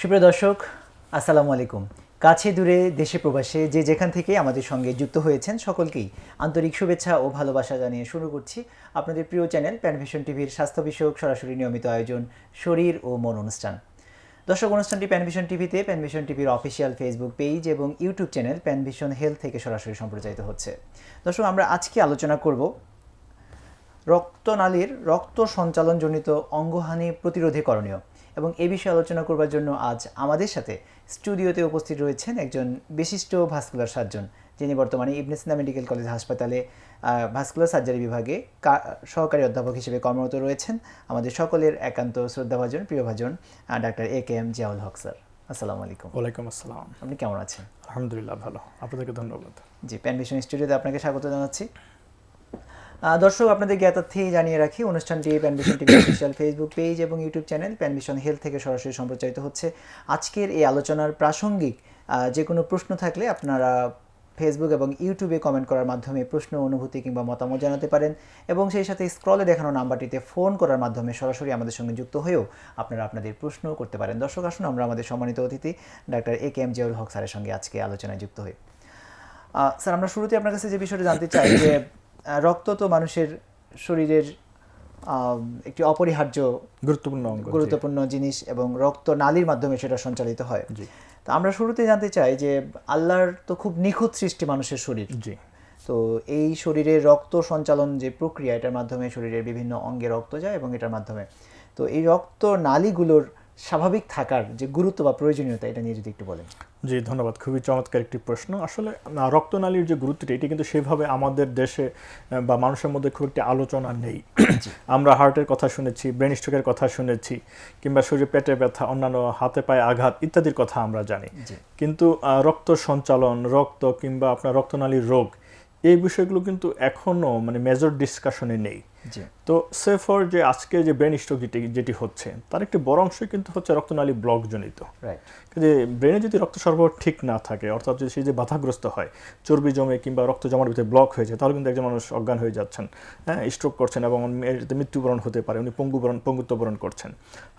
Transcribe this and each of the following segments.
সুপ্রিয় দর্শক, আসসালামু আলাইকুম। কাছে দূরে দেশে প্রবাসে যে যেখান থেকে আমাদের সঙ্গে যুক্ত হয়েছেন সকলকেই আন্তরিক শুভেচ্ছা ও ভালোবাসা জানিয়ে শুরু করছি আপনাদের প্রিয় চ্যানেল প্যানভিশন টিভির স্বাস্থ্য বিষয়ক সরাসরি নিয়মিত আয়োজন, শরীর ও মন অনুষ্ঠান। দর্শক অনুষ্ঠানটি প্যানভিশন টিভিতে, প্যানভিশন টিভির অফিসিয়াল ফেসবুক পেজ এবং ইউটিউব চ্যানেল প্যানভিশন হেলথ থেকে সরাসরি সম্প্রচারিত হচ্ছে। দর্শক, আমরা আজকে আলোচনা করব রক্তনালীর রক্ত সঞ্চালনজনিত অঙ্গহানি প্রতিরোধে করণীয়। এবং এ বিষয়ে আলোচনা করবার জন্য আজ আমাদের সাথে স্টুডিওতে উপস্থিত রয়েছেন একজন বিশিষ্ট ভাস্কুলার সার্জন যিনি বর্তমানে ইবনে সিনা মেডিকেল কলেজ হাসপাতালে ভাস্কুলার সার্জারি বিভাগে সহকারী অধ্যাপক হিসেবে কর্মরত রয়েছেন। আমাদের সকলের একান্ত শ্রদ্ধাভাজন প্রিয়ভাজন doctor A K M Ziaul Haque sir. আসসালামু আলাইকুম। ওয়ালাইকুম আসসালাম। আপনি কেমন আছেন? আলহামদুলিল্লাহ ভালো। আপনাদেরকে ধন্যবাদ। জি প্যানভিশন স্টুডিওতে আপনাকে স্বাগত জানাচ্ছি। দর্শক আপনাদের জ্ঞাতার্থেই জানিয়ে রাখি, অনুষ্ঠানটি Panvision TV official Facebook page এবং ইউটিউব চ্যানেল প্যানভিশন হেলথ থেকে সরাসরি সম্প্রচারিত হচ্ছে। আজকের এই আলোচনার প্রাসঙ্গিক যে কোনো প্রশ্ন থাকলে আপনারা ফেসবুক এবং ইউটিউবে কমেন্ট করার মাধ্যমে প্রশ্ন, অনুভূতি কিংবা মতামত জানাতে পারেন এবং সেই সাথে স্ক্রলে দেখানো নাম্বারটিতে ফোন করার মাধ্যমে সরাসরি আমাদের সঙ্গে যুক্ত হয়েও আপনারা আপনাদের প্রশ্ন করতে পারেন। দর্শক, আসুন আমরা আমাদের সম্মানিত অতিথি, doctor A K M Ziaul Haque স্যারের সঙ্গে আজকে আলোচনায় যুক্ত হই। স্যার, আমরা শুরুতে আপনার কাছে যে বিষয়টা জানতে চাই, যে রক্ত তো মানুষের শরীরের একটি অপরিহার্য গুরুত্বপূর্ণ অঙ্গ গুরুত্বপূর্ণ জিনিস এবং রক্ত নালীর মাধ্যমে সেটা সঞ্চালিত হয়। তো আমরা শুরুতে জানতে চাই যে আল্লাহর তো খুব নিখুঁত সৃষ্টি মানুষের শরীর। জি। তো এই শরীরের রক্ত সঞ্চালন যে প্রক্রিয়া এটার মাধ্যমে শরীরের বিভিন্ন অঙ্গে রক্ত যায় এবং এটার মাধ্যমে। তো এই রক্ত নালীগুলোর স্বাভাবিক থাকার যে গুরুত্ব বা প্রয়োজনীয়তা এটা নিয়ে যদি একটু বলেন। জি ধন্যবাদ। খুবই চমৎকার একটি প্রশ্ন। আসলে রক্তনালীর যে গুরুত্বটা এটি কিন্তু সেভাবে আমাদের দেশে বা মানুষের মধ্যে খুব একটি আলোচনা নেই। আমরা হার্টের কথা শুনেছি ব্রেন স্ট্রোকের কথা শুনেছি কিংবা শরীরে পেটে ব্যথা অন্যান্য হাতে পায়ে আঘাত ইত্যাদির কথা আমরা জানি। কিন্তু রক্ত সঞ্চালন রক্ত কিংবা আপনার রক্তনালীর রোগ এই বিষয়গুলো কিন্তু এখনও মানে মেজর ডিসকাশনে নেই। তো সেফর যে আজকে যে ব্রেন স্ট্রোক যেটি যেটি হচ্ছে তার একটি বড় অংশই কিন্তু হচ্ছে রক্তনালী ব্লক জনিত। যে ব্রেনে যদি রক্ত সরবরাহ ঠিক না থাকে অর্থাৎ যদি সে যে বাধাগ্রস্ত হয় চর্বি জমে কিংবা রক্ত জমার ভিতরে ব্লক হয়ে যায় তাহলে কিন্তু একজন মানুষ অজ্ঞান হয়ে যাচ্ছেন। হ্যাঁ স্ট্রোক করছেন এবং মৃত্যুবরণ হতে পারে উনি পঙ্গুবরণ পঙ্গুত্ববরণ করছেন।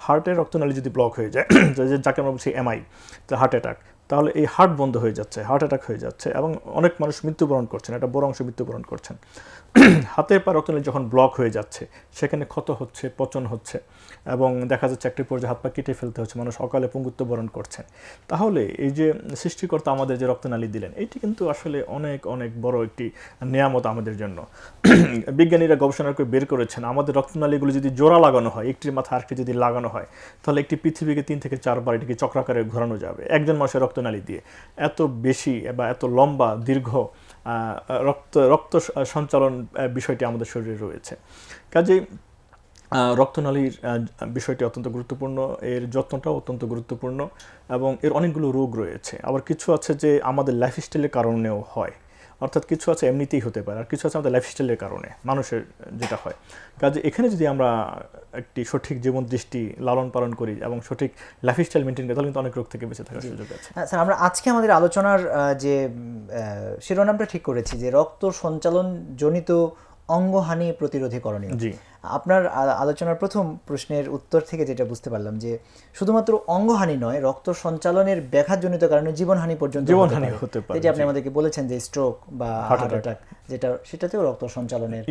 হার্টের রক্তনালী যদি ব্লক হয়ে যায় যাকে আমরা বলছি এমআই তো হার্ট অ্যাটাক তাহলে এই হার্ট বন্ধ হয়ে যাচ্ছে হার্ট অ্যাটাক হয়ে যাচ্ছে এবং অনেক মানুষ মৃত্যুবরণ করছেন একটা বড় অংশ মৃত্যুবরণ করছেন। হাতের পা রক্তনালী যখন ব্লক হয়ে যাচ্ছে, সেখানে ক্ষত হচ্ছে, পচন হচ্ছে এবং দেখা যাচ্ছে একটি পর্যায়ে হাত পা কেটে ফেলতে হচ্ছে, মানুষ অকালে পঙ্গুত্ব বরণ করছেন। তাহলে এই যে সৃষ্টিকর্তা আমাদের যে রক্তনালী দিলেন, এটি কিন্তু আসলে অনেক অনেক বড় একটি নেয়ামত আমাদের জন্য। বিজ্ঞানীরা গবেষণা করে বের করেছেন, আমাদের রক্তনালীগুলো যদি জোড়া লাগানো হয়, একটির মাথা আরেকটি যদি লাগানো হয়, তাহলে একটি পৃথিবীকে তিন থেকে চারবার এটিকে চক্রাকারে ঘোরানো যাবে। একজন মানুষের রক্তনালী দিয়ে। এত বেশি বা এত লম্বা, দীর্ঘ রক্ত রক্ত সঞ্চালন বিষয়টি আমাদের শরীরে রয়েছে। কাজেই রক্তনালীর বিষয়টি অত্যন্ত গুরুত্বপূর্ণ, এর যত্নটাও অত্যন্ত গুরুত্বপূর্ণ এবং এর অনেকগুলো রোগ রয়েছে। আবার কিছু আছে যে আমাদের লাইফস্টাইলের কারণেও হয়। অর্থাৎ কিছু আছে এমনিতেই হতে পারে আর কিছু আছে আমাদের লাইফস্টাইলের কারণে মানুষের যেটা হয়। কাজে এখানে যদি আমরা একটি সঠিক জীবন দৃষ্টি লালন পালন করি এবং সঠিক লাইফস্টাইল মেনটেন করি তাহলে কিন্তু অনেক রোগ থেকে বেঁচে থাকার সুযোগ আছে। হ্যাঁ, স্যার আমরা আজকে আমাদের আলোচনার যে শিরোনামটা ঠিক করেছি যে রক্ত সঞ্চালন জনিত অঙ্গহানি প্রতিরোধী করণীয়। জি। আপনার আলোচনার প্রথম প্রশ্নের উত্তর থেকে যেটা বুঝতে পারলাম যে শুধুমাত্র অঙ্গহানি নয় রক্ত সঞ্চালনের ব্যাঘাতজনিত কারণে জীবনহানি পর্যন্ত জীবনহানি হতে পারে, যেটি আপনি আমাদেরকে বলেছেন যে স্ট্রোক বা হার্ট অ্যাটাক যেটা সেটাতেও রক্ত সঞ্চালনের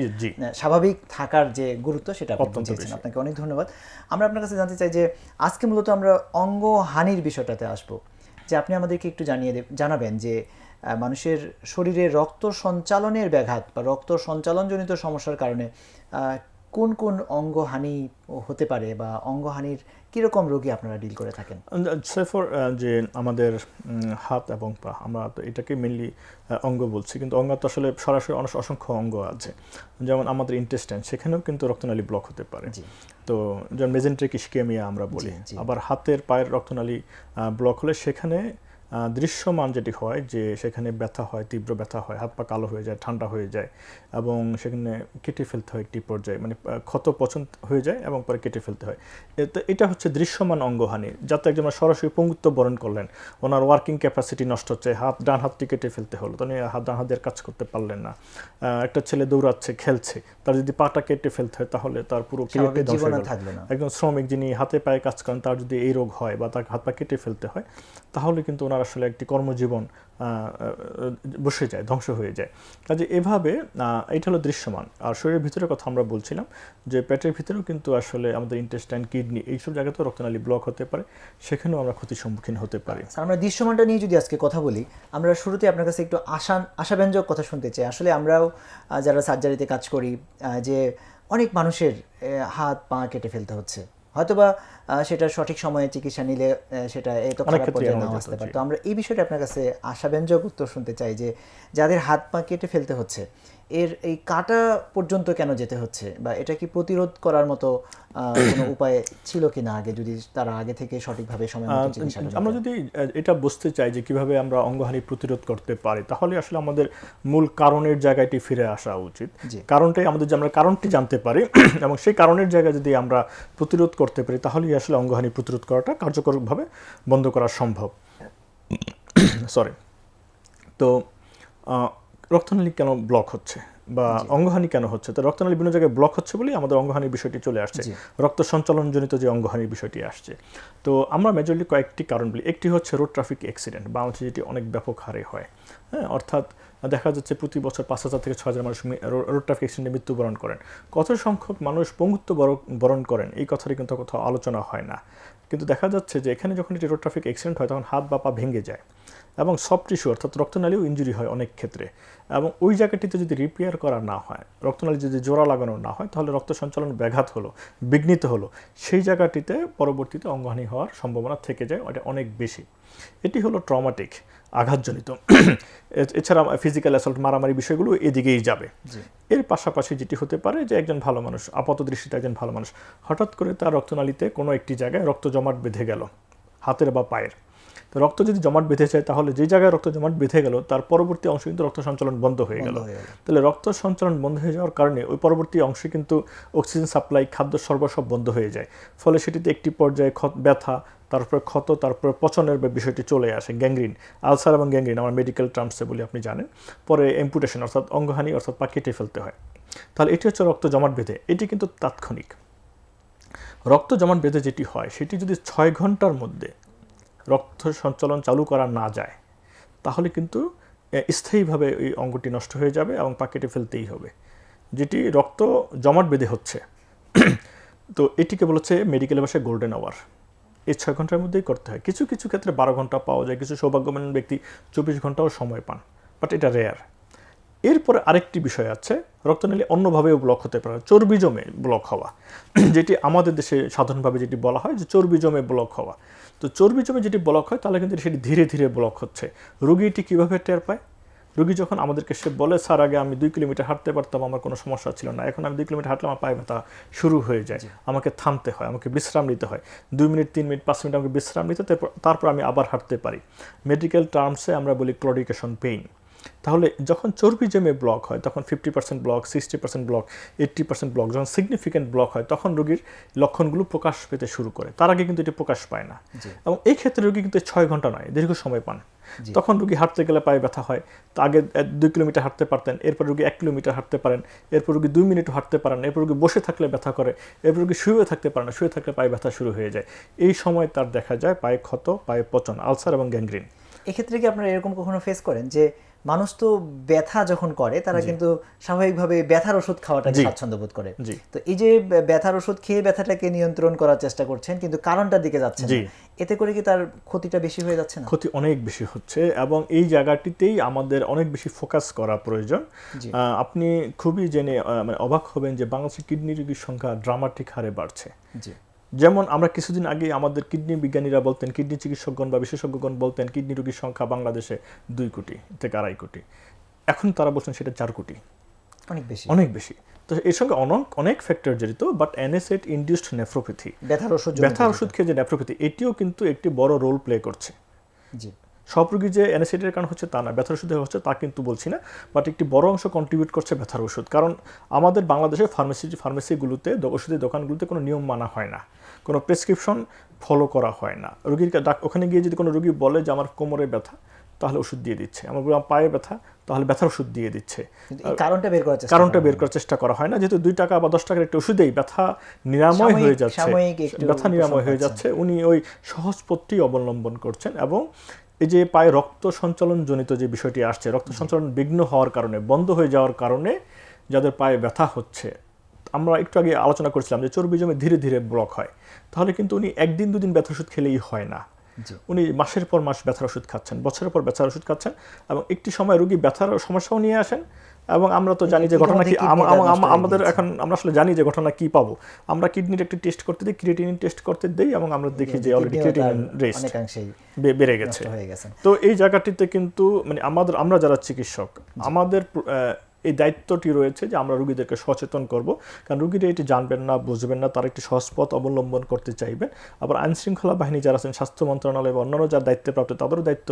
স্বাভাবিক থাকার যে গুরুত্ব সেটা আপনি বুঝিয়েছেন। আপনাকে অনেক ধন্যবাদ। আমরা আপনার কাছে জানতে চাই যে আজকে মূলত আমরা অঙ্গহানির বিষয়টাতে আসব। যে আপনি আমাদেরকে একটু জানিয়ে জানাবেন যে মানুষের শরীরে রক্ত সঞ্চালনের ব্যাঘাত বা রক্ত সঞ্চালনজনিত সমস্যার কারণে কোন কোন অঙ্গহানি হতে পারে বা অঙ্গহানির কীরকম রোগী আপনারা ডিল করে থাকেন? সেফর যে আমাদের হাত এবং পা আমরা তো এটাকে মেনলি অঙ্গ বলছি। কিন্তু অঙ্গ তো আসলে সরাসরি অনেক অসংখ্য অঙ্গ আছে। যেমন আমাদের ইন্টেস্টাইন সেখানেও কিন্তু রক্তনালী ব্লক হতে পারে। তো যেমন মেজেন্ট্রিক ইস্কেমিয়া আমরা বলি। আবার হাতের পায়ের রক্তনালী ব্লক হলে সেখানে দৃশ্যমান যেটি হয় যে সেখানে ব্যথা হয় তীব্র ব্যথা হয় হাত পা কালো হয়ে যায় ঠান্ডা হয়ে যায় এবং সেখানে কেটে ফেলতে হয় একটি পর্যায়ে মানে ক্ষত পছন্দ হয়ে যায় এবং পরে কেটে ফেলতে হয়। এতে এটা হচ্ছে দৃশ্যমান অঙ্গহানি যাতে একজন সরাসরি পঙ্গুত্ব বরণ করলেন ওনার ওয়ার্কিং ক্যাপাসিটি নষ্ট হচ্ছে হাত ডান হাতটি কেটে ফেলতে হলো তো হাত ডান হাত দিয়ে আর কাজ করতে পারলেন না। একটা ছেলে দৌড়াচ্ছে খেলছে তার যদি পাটা কেটে ফেলতে হয় তাহলে তার পুরো একজন শ্রমিক যিনি হাতে পায়ে কাজ করেন তার যদি এই রোগ হয় বা তার হাত পা কেটে ফেলতে হয় তাহলে কিন্তু ওনার আসলে একটি কর্মজীবন বসে যায়, ধ্বংস হয়ে যায়। কাজে এভাবে এটা হলো দৃশ্যমান। আর শরীরের ভিতরে কথা আমরা বলছিলাম যে পেটের ভিতরেও কিন্তু আসলে আমাদের ইন্টেস্টাইন কিডনি এইসব জায়গাতেও রক্তনালী ব্লক হতে পারে। সেখানেও আমরা ক্ষতির সম্মুখীন হতে পারি। আমরা দৃশ্যমানটা নিয়ে যদি আজকে কথা বলি, আমরা শুরুতে আপনার কাছে একটু আশা আশাব্যঞ্জক কথা শুনতে চাই। আসলে আমরাও যারা সার্জারিতে কাজ করি যে অনেক মানুষের হাত, পা কেটে ফেলতে হচ্ছে। হয়তোবা আহ, সেটা সঠিক সময়ে চিকিৎসা নিলে সেটা এত খারাপ পর্যায়ে নাও আসতে পারে, পারে। তো আমরা এই বিষয়টা আপনার কাছে আশাব্যঞ্জক উত্তর শুনতে চাই যে যাদের হাত পা কেটে ফেলতে হচ্ছে এর এই কাটা পর্যন্ত কেন যেতে হচ্ছে বা এটা কি প্রতিরোধ করার মতো কোনো উপায় ছিল কিনা আগে যদি তারা আগে থেকে সঠিকভাবে সময়? আমরা যদি এটা বুঝতে চাই যে কীভাবে আমরা অঙ্গহানি প্রতিরোধ করতে পারি তাহলে আসলে আমাদের মূল কারণের জায়গাটি ফিরে আসা উচিত। কারণটাই আমাদের যে আমরা কারণটি জানতে পারি এবং সেই কারণের জায়গায় যদি আমরা প্রতিরোধ করতে পারি তাহলেই আসলে অঙ্গহানি প্রতিরোধ করাটা কার্যকরভাবে বন্ধ করা সম্ভব সরি তো আহ, রক্তনালী কেন ব্লক হচ্ছে? বা অঙ্গহানি কেন হচ্ছে? তো রক্তনালী বিভিন্ন জায়গায় ব্লক হচ্ছে বলেই আমাদের অঙ্গহানির বিষয়টি চলে আসছে। রক্ত সঞ্চালনজনিত যে অঙ্গহানির বিষয়টি আসছে। তো আমরা মেজরলি কয়েকটি কারণ বলি। একটি হচ্ছে রোড ট্রাফিক অ্যাক্সিডেন্ট বাংলাদেশে যেটি অনেক ব্যাপক হারে হয়। হ্যাঁ অর্থাৎ দেখা যাচ্ছে প্রতি বছর পাঁচ হাজার থেকে ছ হাজার মানুষ রোড ট্রাফিক অ্যাক্সিডেন্টে মৃত্যুবরণ করেন। কত সংখ্যক মানুষ পঙ্গুত্ব বর- বরণ করেন এই কথাটি কিন্তু কোথাও আলোচনা হয় না। কিন্তু দেখা যাচ্ছে যে এখানে যখন এটি রোড ট্রাফিক অ্যাক্সিডেন্ট হয় তখন হাত বা পা ভেঙে যায়। এবং সফট টিস্যু অর্থাৎ রক্তনালীও ইঞ্জুরি হয় অনেক ক্ষেত্রে। এবং ওই জায়গাটিতে যদি রিপেয়ার করা না হয় রক্তনালী যদি জোড়া লাগানো না হয় তাহলে রক্ত সঞ্চালন ব্যাঘাত হলো বিঘ্নিত হলো। সেই জায়গাটিতে পরবর্তীতে অঙ্গহানি হওয়ার সম্ভাবনা থেকে যায় ওটা অনেক বেশি। এটি হলো ট্রমাটিক আঘাতজনিত। এছাড়া ফিজিক্যাল অ্যাসল্ট মারামারি বিষয়গুলো এদিকেই যাবে। এর পাশাপাশি যেটি হতে পারে যে একজন ভালো মানুষ আপাত দৃষ্টিতে একজন ভালো মানুষ হঠাৎ করে তার রক্তনালীতে কোনো একটি জায়গায় রক্ত জমাট বেঁধে গেল হাতের বা পায়ের। তো রক্ত যদি জমাট বেঁধে যায় তাহলে যে জায়গায় রক্ত জমাট বেঁধে গেল তার পরবর্তী অংশ কিন্তু রক্ত সঞ্চালন বন্ধ হয়ে গেল। তাহলে রক্ত সঞ্চালন বন্ধ হয়ে যাওয়ার কারণে ওই পরবর্তী অংশে কিন্তু অক্সিজেন সাপ্লাই খাদ্য সরবরাহ সব বন্ধ হয়ে যায়। ফলে সেটিতে একটি পর্যায়ে ক্ষত ব্যথা তারপরে ক্ষত তারপরে পচনের বিষয়টি চলে আসে গ্যাংগ্রিন আলসার এবং গ্যাংগ্রিন আমার মেডিকেল টার্মসে বলি আপনি জানেন। পরে এম্পুটেশন অর্থাৎ অঙ্গহানি অর্থাৎ পা কেটে ফেলতে হয়। তাহলে এটি হচ্ছে রক্ত জমাট বেঁধে। এটি কিন্তু তাৎক্ষণিক। রক্ত জমাট বেঁধে যেটি হয় সেটি যদি ছয় ঘণ্টার মধ্যে রক্ত সঞ্চালন চালু করা না যায়, তাহলে কিন্তু স্থায়ীভাবে ওই অঙ্গটি নষ্ট হয়ে যাবে এবং পাকেটে ফেলতেই হবে। যেটি রক্ত জমাট বেঁধে হচ্ছে। তো এটিকে বলেছে মেডিকেল ভাষায় গোল্ডেন আওয়ার এই ছয় ঘণ্টার মধ্যেই করতে হয়। কিছু কিছু ক্ষেত্রে বারো ঘণ্টা পাওয়া যায়, কিছু সৌভাগ্যমান ব্যক্তি চব্বিশ ঘন্টাও সময় পান বাট এটা রেয়ার এরপরে আরেকটি বিষয় আছে রক্তনালী অন্যভাবেও ব্লক হতে পারে চর্বি জমে ব্লক হওয়া। যেটি আমাদের দেশে সাধারণভাবে যেটি বলা হয় যে চর্বি জমে ব্লক হওয়া। তো চর্বি জমে যেটি ব্লক হয় তাহলে কিন্তু সেটি ধীরে ধীরে ব্লক হচ্ছে। রোগী এটি কীভাবে টের পায়? রুগী যখন আমাদেরকে সে বলে স্যার আগে আমি দুই কিলোমিটার হাঁটতে পারতাম আমার কোনো সমস্যা ছিল না। এখন আমি দুই কিলোমিটার হাঁটলে আমার পায়ে ব্যথা শুরু হয়ে যায়। আমাকে থামতে হয় আমাকে বিশ্রাম নিতে হয়। দুই মিনিট তিন মিনিট পাঁচ মিনিট আমাকে বিশ্রাম নিতে তারপর আমি আবার হাঁটতে পারি। মেডিকেল টার্মসে আমরা বলি ক্লোডিকেশন পেইন তাহলে যখন চর্বি জমে ব্লক হয় তখন fifty percent block sixty percent block eighty percent block যখন সিগনিফিক্যান্ট ব্লক হয় তখন রোগীর লক্ষণগুলো প্রকাশ পেতে শুরু করে। তার আগে কিন্তু এটি প্রকাশ পায় না। এবং এই ক্ষেত্রে রোগী কিন্তু ছয় ঘণ্টা নয় দীর্ঘ সময় পান। তখন রোগী হাঁটতে গেলে পায়ে ব্যথা হয়। তো আগে দুই কিলোমিটার হাঁটতে পারতেন এরপর রোগী এক কিলোমিটার হাঁটতে পারেন এরপর রোগী দুই মিনিটও হাঁটতে পারেন এরপর রোগী বসে থাকলে ব্যথা করে এরপর রোগী শুয়ে থাকতে পারে না শুয়ে থাকলে পায়ে ব্যথা শুরু হয়ে যায়। এই সময় তার দেখা যায় পায়ে ক্ষত পায়ে পচন আলসার এবং গ্যাংগ্রিন। এক্ষেত্রে কি আপনারা এরকম কখনো ফেস করেন যে মানুষ তো ব্যথা যখন করে তারা কিন্তু স্বাভাবিকভাবে ব্যথার ওষুধ খাওয়াটাকে স্বাচ্ছন্দ্য বোধ করে। তো এই যে ব্যথার ওষুধ খেয়ে ব্যথাটাকে নিয়ন্ত্রণ করার চেষ্টা করছেন কিন্তু কারণটার দিকে যাচ্ছে এতে করে কি তার ক্ষতিটা বেশি হয়ে যাচ্ছে না? ক্ষতি অনেক বেশি হচ্ছে এবং এই জায়গাটিতেই আমাদের অনেক বেশি ফোকাস করা প্রয়োজন। আপনি খুবই জেনে মানে অবাক হবেন যে বাংলাদেশের কিডনি রোগীর সংখ্যা ড্রামাটিক হারে বাড়ছে। যেমন আমরা কিছুদিন আগে আমাদের কিডনি বিজ্ঞানীরা বলতেন কিডনি চিকিৎসকগণ বা বিশেষজ্ঞগণ বলতেন কিডনি রোগীর সংখ্যা বাংলাদেশে দুই কোটি থেকে আড়াই কোটি। এখন তারা বলছেন সেটা চার কোটি। অনেক বেশি। অনেক বেশি। তো এর সঙ্গে অনেক অনেক ফ্যাক্টর জড়িত বাট অ্যানেসেট ইনডিউসড নেফ্রোপ্যাথি ব্যথার ওষুধ ব্যথার ওষুধ খেয়ে যে নেফ্রোপ্যাথি এটিও কিন্তু একটি বড় রোল প্লে করছে। জি। সব রোগী যে অ্যানাসাইটিসের কারণ হচ্ছে তা না ব্যথার ওষুধে হচ্ছে তা কিন্তু বলছি না বাট একটি বড় অংশ কন্ট্রিবিউট করছে ব্যথার ওষুধ। কারণ আমাদের বাংলাদেশের ফার্মেসি ফার্মেসিগুলোতে ওষুধের দোকানগুলোতে কোনো নিয়ম মানা হয় না কোনো প্রেসক্রিপশন ফলো করা হয় না। রোগীর ডাক- ওখানে গিয়ে যদি কোনো রোগী বলে যে আমার কোমরে ব্যথা তাহলে ওষুধ দিয়ে দিচ্ছে। আমার পায়ে ব্যথা তাহলে ব্যথার ওষুধ দিয়ে দিচ্ছে। কারণটা বের করার চেষ্টা কারণটা বের করার চেষ্টা করা হয় না যেহেতু দুই টাকা বা দশ টাকার একটা ওষুধেই ব্যথা নিরাময় হয়ে যাচ্ছে ব্যথা নিরাময় হয়ে যাচ্ছে উনি ওই সহজ পথটি অবলম্বন করছেন এবং এই যে পায়ে রক্ত সঞ্চালন জনিত যে বিষয়টি আসছে রক্ত সঞ্চালন বিঘ্ন হওয়ার কারণে বন্ধ হয়ে যাওয়ার কারণে যাদের পায়ে ব্যথা হচ্ছে আমরা একটু আগে আলোচনা করছিলাম যে চর্বি জমে ধীরে ধীরে ব্লক হয়। তাহলে কিন্তু উনি একদিন দুদিন ব্যথা ওষুধ খেলেই হয় না। উনি মাসের পর মাস ব্যথার ওষুধ খাচ্ছেন বছরের পর ব্যথার ওষুধ খাচ্ছেন এবং একটি সময় রুগী ব্যথার সমস্যাও নিয়ে আসেন এবং আমরা তো জানি যে ঘটনা কি আমাদের এখন আমরা আসলে জানি যে ঘটনা কি পাবো। আমরা কিডনির একটি টেস্ট করতে দিই ক্রিয়েটিনিন টেস্ট করতে দিই এবং আমরা দেখি যে অলরেডি ক্রিয়েটিনিন রেস্ট বেড়ে গেছে। তো এই জায়গাটিতে কিন্তু মানে আমাদের আমরা যারা চিকিৎসক আমাদের এই দায়িত্বটি রয়েছে যে আমরা রুগীদেরকে সচেতন করব। কারণ রুগীরা এটি জানবেন না, বুঝবেন না, তারা একটি সহজ পথ অবলম্বন করতে চাইবেন। আবার আইনশৃঙ্খলা বাহিনী যারা আছেন, স্বাস্থ্য মন্ত্রণালয় বা অন্যান্য যার দায়িত্বে প্রাপ্ত, তাদেরও দায়িত্ব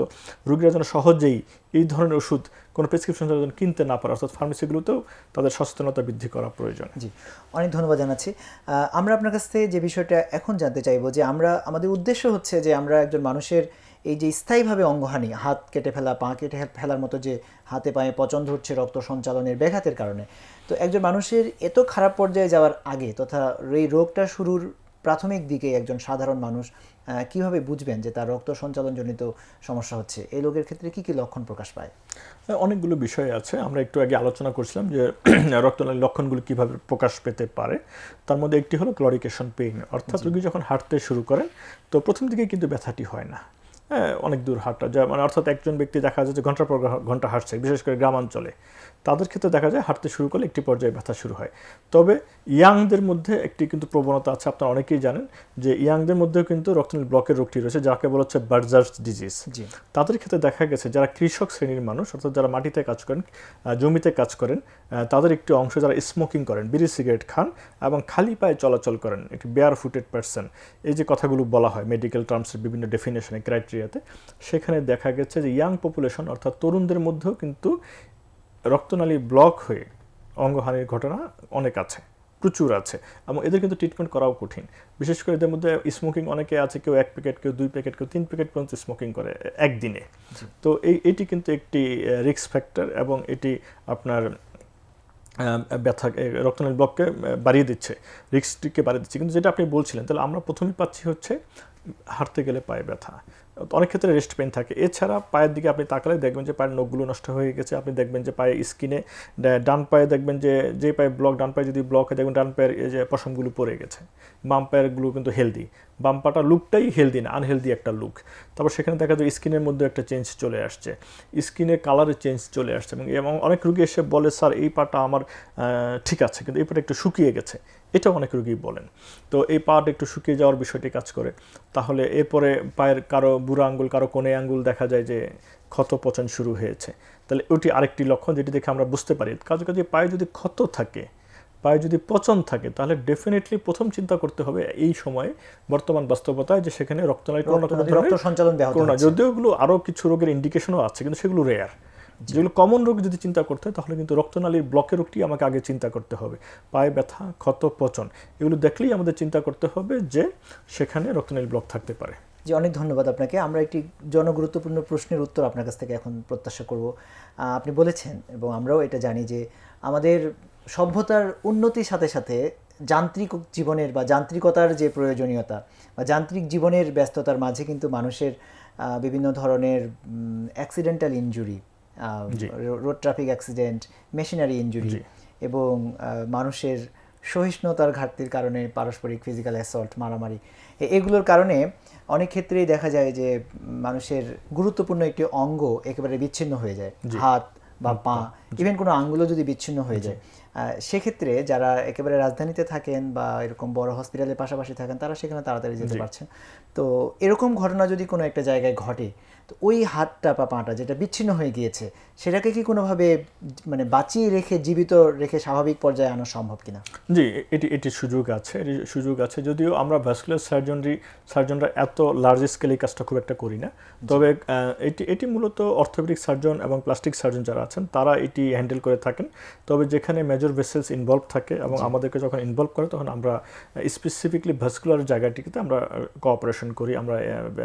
রুগীরা যেন সহজেই এই ধরনের ওষুধ, কোনো প্রেসক্রিপশন যেন কিনতে না পারে, অর্থাৎ ফার্মেসিগুলোতেও তাদের সচেতনতা বৃদ্ধি করা প্রয়োজন। জি, অনেক ধন্যবাদ জানাচ্ছি। আমরা আপনার কাছ থেকে যে বিষয়টা এখন জানতে চাইব যে আমরা, আমাদের উদ্দেশ্য হচ্ছে যে আমরা একজন মানুষের এই যে স্থায়ীভাবে অঙ্গহানি হাত কেটে ফেলা পা কেটে ফেলার মতো যে হাতে পায়ে পচন ধরছে রক্ত সঞ্চালনের ব্যাঘাতের কারণে। তো একজন মানুষের এত খারাপ পর্যায়ে যাওয়ার আগে তথা এই রোগটা শুরুর প্রাথমিক দিকে একজন সাধারণ মানুষ কীভাবে বুঝবেন যে তার রক্ত সঞ্চালনজনিত সমস্যা হচ্ছে? এই রোগের ক্ষেত্রে কি কি লক্ষণ প্রকাশ পায়? অনেকগুলো বিষয় আছে। আমরা একটু আগে আলোচনা করছিলাম যে রক্তনালীর লক্ষণগুলো কীভাবে প্রকাশ পেতে পারে। তার মধ্যে একটি হলো ক্লরিকেশন পেইন অর্থাৎ রোগী যখন হাঁটতে শুরু করেন তো প্রথম দিকে কিন্তু ব্যথাটি হয় না। হ্যাঁ অনেক দূর হাঁটা যায়। মানে অর্থাৎ একজন ব্যক্তি দেখা যায় যে ঘণ্টার পর ঘণ্টা হাঁটছে বিশেষ করে গ্রামাঞ্চলে। তাদের ক্ষেত্রে দেখা যায় হাঁটতে শুরু করলে একটি পর্যায়ে ব্যথা শুরু হয়। তবে ইয়াংদের মধ্যে একটি কিন্তু প্রবণতা আছে আপনারা অনেকেই জানেন যে ইয়াংদের মধ্যেও কিন্তু রক্তনালী ব্লকের রোগটি রয়েছে যাকে বলা হচ্ছে বার্জার্স ডিজিজ জি। তাদের ক্ষেত্রে দেখা গেছে যারা কৃষক শ্রেণির মানুষ অর্থাৎ যারা মাটিতে কাজ করেন জমিতে কাজ করেন তাদের একটি অংশ যারা স্মোকিং করেন বিড়ি সিগারেট খান এবং খালি পায়ে চলাচল করেন একটি বেয়ার ফুটেড পার্সন এই যে কথাগুলো বলা হয় মেডিকেল টার্মসের বিভিন্ন ডেফিনেশনে ক্রাইটেরিয়াতে সেখানে দেখা গেছে যে ইয়াং পপুলেশন অর্থাৎ তরুণদের মধ্যেও কিন্তু রক্তনালী ব্লক হয়ে অঙ্গহানির ঘটনা অনেক আছে প্রচুর আছে এবং এদের কিন্তু ট্রিটমেন্ট করাও কঠিন। বিশেষ করে এদের মধ্যে স্মোকিং অনেকে আছে কেউ এক প্যাকেট কেউ দুই প্যাকেট কেউ তিন প্যাকেট পর্যন্ত স্মোকিং করে একদিনে। তো এই এটি কিন্তু একটি রিস্ক ফ্যাক্টর এবং এটি আপনার ব্যথা রক্তনালী ব্লককে বাড়িয়ে দিচ্ছে রিক্সটিকে বাড়িয়ে দিচ্ছে। কিন্তু যেটা আপনি বলছিলেন তাহলে আমরা প্রথমেই পাচ্ছি হচ্ছে হাঁটতে গেলে পায়ে ব্যথা। অনেক ক্ষেত্রে রেস্ট পেন থাকে। এছাড়া পায়ের দিকে আপনি তাকালে দেখবেন যে পায়ের নখগুলো নষ্ট হয়ে গেছে। আপনি দেখবেন যে পায়ে স্কিনে ডান পায়ে দেখবেন যে যে পায়ে ব্লক ডান পায়ে যদি ব্লক হয়, দেখবেন ডান পায়ের যে পশমগুলো পড়ে গেছে। বাম পায়েরগুলো কিন্তু হেলদি বাম পাটা লুকটাই হেলদি না আনহেলদি একটা লুক তারপর সেখানে দেখা যায় স্কিনের মধ্যে একটা চেঞ্জ চলে আসছে। স্কিনে কালারে চেঞ্জ চলে আসছে এবং অনেক রুগী এসে বলে, স্যার, এই পাটা আমার ঠিক আছে। কিন্তু এই পাটা একটু শুকিয়ে গেছে। এটাও অনেক রোগী বলেন। তো এই পাটা একটু শুকিয়ে যাওয়ার বিষয়টি কাজ করে। তাহলে এরপরে পায়ের কারও বুড়ো আঙ্গুল কারও কোণে আঙ্গুল দেখা যায় যে ক্ষত পচন শুরু হয়েছে। তাহলে ওটি আরেকটি লক্ষণ যেটি দেখে আমরা বুঝতে পারি। কাজে কাজে পায়ে যদি ক্ষত থাকে পায়ে যদি পচন থাকে তাহলে ডেফিনেটলি প্রথম চিন্তা করতে হবে এই সময়ে বর্তমান বাস্তবতায় যে সেখানে রক্তনালী কোনো না কোনো রক্ত সঞ্চালন। যদিও এগুলো আরও কিছু রোগের ইন্ডিকেশনও আছে কিন্তু সেগুলো রেয়ার যেগুলো কমন রোগ যদি চিন্তা করতে হয় তাহলে কিন্তু রক্তনালীর ব্লকের রোগটি আমাকে আগে চিন্তা করতে হবে। পায়ে ব্যথা ক্ষত পচন এগুলো দেখলেই আমাদের চিন্তা করতে হবে যে সেখানে রক্তনালী ব্লক থাকতে পারে। জি অনেক ধন্যবাদ আপনাকে। আমরা একটি জনগুরুত্বপূর্ণ প্রশ্নের উত্তর আপনার কাছ থেকে এখন প্রত্যাশা করব। আপনি বলেছেন এবং আমরাও এটা জানি যে আমাদের সভ্যতার উন্নতির সাথে সাথে যান্ত্রিক জীবনের বা যান্ত্রিকতার যে প্রয়োজনীয়তা বা যান্ত্রিক জীবনের ব্যস্ততার মাঝে কিন্তু মানুষের বিভিন্ন ধরনের accidental injury. Road traffic accident machinery injury এবং মানুষের সহিষ্ণুতার ঘাটতির কারণে পারস্পরিক ফিজিক্যাল অ্যাসল্ট মারামারি। এগুলোর কারণে অনেক ক্ষেত্রেই দেখা যায় যে মানুষের গুরুত্বপূর্ণ একটি অঙ্গ একেবারে বিচ্ছিন্ন হয়ে যায়। হাত বা পা ইভেন কোনো আঙ্গুলও যদি বিচ্ছিন্ন হয়ে যায়। সেক্ষেত্রে যারা একেবারে রাজধানীতে থাকেন বা এরকম বড় হসপিটালের পাশাপাশি থাকেন তারা সেখানে তাড়াতাড়ি যেতে পারছেন। তো এরকম ঘটনা যদি কোনো একটা জায়গায় ঘটে তো ওই হাতটা বা পাটা যেটা বিচ্ছিন্ন হয়ে গিয়েছে সেটাকে কি কোনোভাবে মানে বাঁচিয়ে রেখে জীবিত রেখে স্বাভাবিক পর্যায়ে আনা সম্ভব কিনা? জি এটি এটি সুযোগ আছে। এটি সুযোগ আছে যদিও আমরা ভ্যাসকুলার সার্জনরি সার্জনরা এত লার্জ স্কেলে এই কাজটা খুব একটা করি না। তবে এটি এটি মূলত অর্থোপেডিক সার্জন এবং প্লাস্টিক সার্জন যারা আছেন তারা এটি হ্যান্ডেল করে থাকেন। তবে যেখানে মেজর ভেসেলস ইনভলভ থাকে এবং আমাদেরকে যখন ইনভলভ করে তখন আমরা স্পেসিফিকলি ভাস্কুলার জায়গাটিকে আমরা কোঅপারেশন করি আমরা